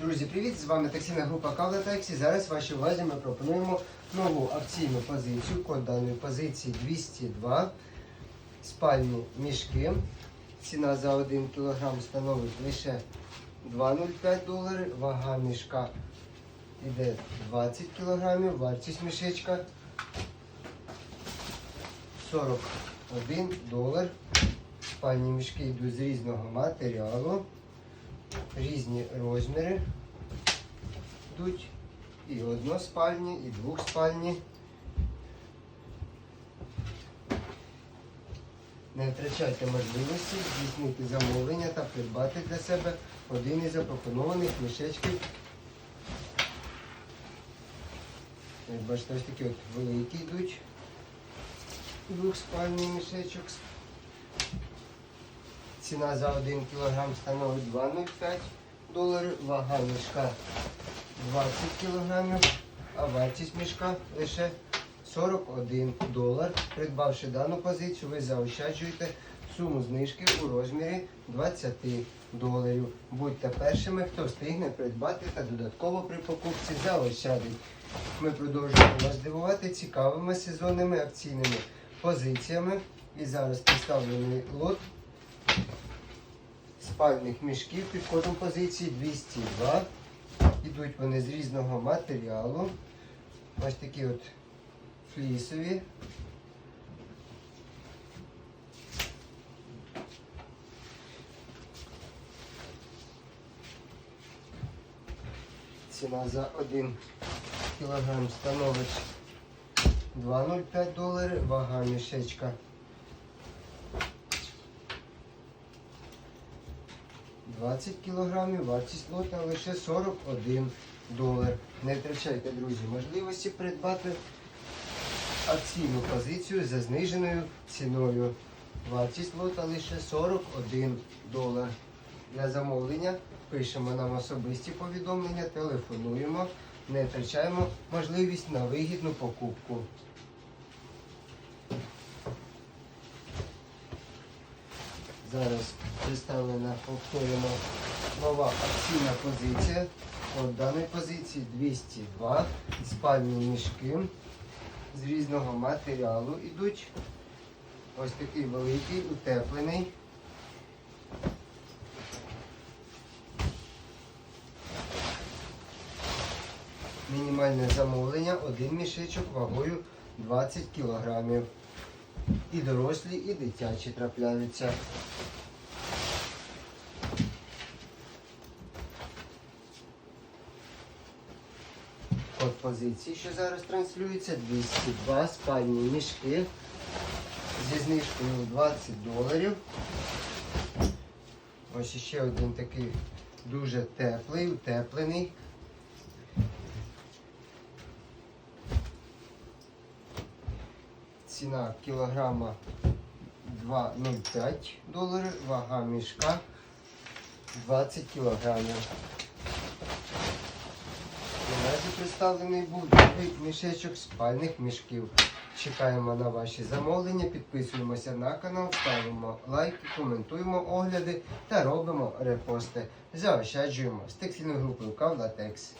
Друзі, привіт! З вами таксійна група Кавла Таксі. Зараз вашій увазі ми пропонуємо нову акційну позицію. Код даної позиції 202. Спальні мішки. Ціна за 1 кг становить лише 2,05 долари. Вага мішка йде 20 кг. Вартість мішечка 41 долар. Спальні мішки йдуть з різного матеріалу різні розміри йдуть. І односпальні, і двохспальні. Не втрачайте можливості здійснити замовлення та придбати для себе один із запропонованих мішечків. Як бачите, ось такі от великі йдуть. Двохспальний мішечок. Ціна за 1 кг становить 2,05 доларів, вага мішка 20 кг, а вартість мішка лише 41 долар. Придбавши дану позицію, ви заощаджуєте суму знижки у розмірі 20 доларів. Будьте першими, хто встигне придбати та додатково при покупці заощадить. Ми продовжуємо вас дивувати цікавими сезонними акційними позиціями. І зараз представлений лот спальних мішків під кодом позиції 202. Ідуть вони з різного матеріалу. Ось такі от флісові. Ціна за 1 кілограм становить 2,05 долари, вага мішечка 20 кілограмів, вартість лота лише 41 долар. Не втрачайте, друзі, можливості придбати акційну позицію за зниженою ціною. Вартість лота лише 41 долар. Для замовлення пишемо нам особисті повідомлення, телефонуємо, не втрачаємо можливість на вигідну покупку. Зараз представлена, повторюємо, нова акційна позиція. От даної позиції 202 спальні мішки з різного матеріалу йдуть. Ось такий великий, утеплений. Мінімальне замовлення, один мішечок вагою 20 кілограмів. І дорослі, і дитячі трапляються. Код позиції, що зараз транслюється, 202 спальні мішки зі знижкою 20 доларів. Ось ще один такий дуже теплий, утеплений. Ціна кілограма 2,05 доларів, вага мішка 20 кілограмів. Наразі представлений був другий мішечок спальних мішків. Чекаємо на ваші замовлення, підписуємося на канал, ставимо лайки, коментуємо огляди та робимо репости. Заощаджуємо з текстильною групою Кавлатекс.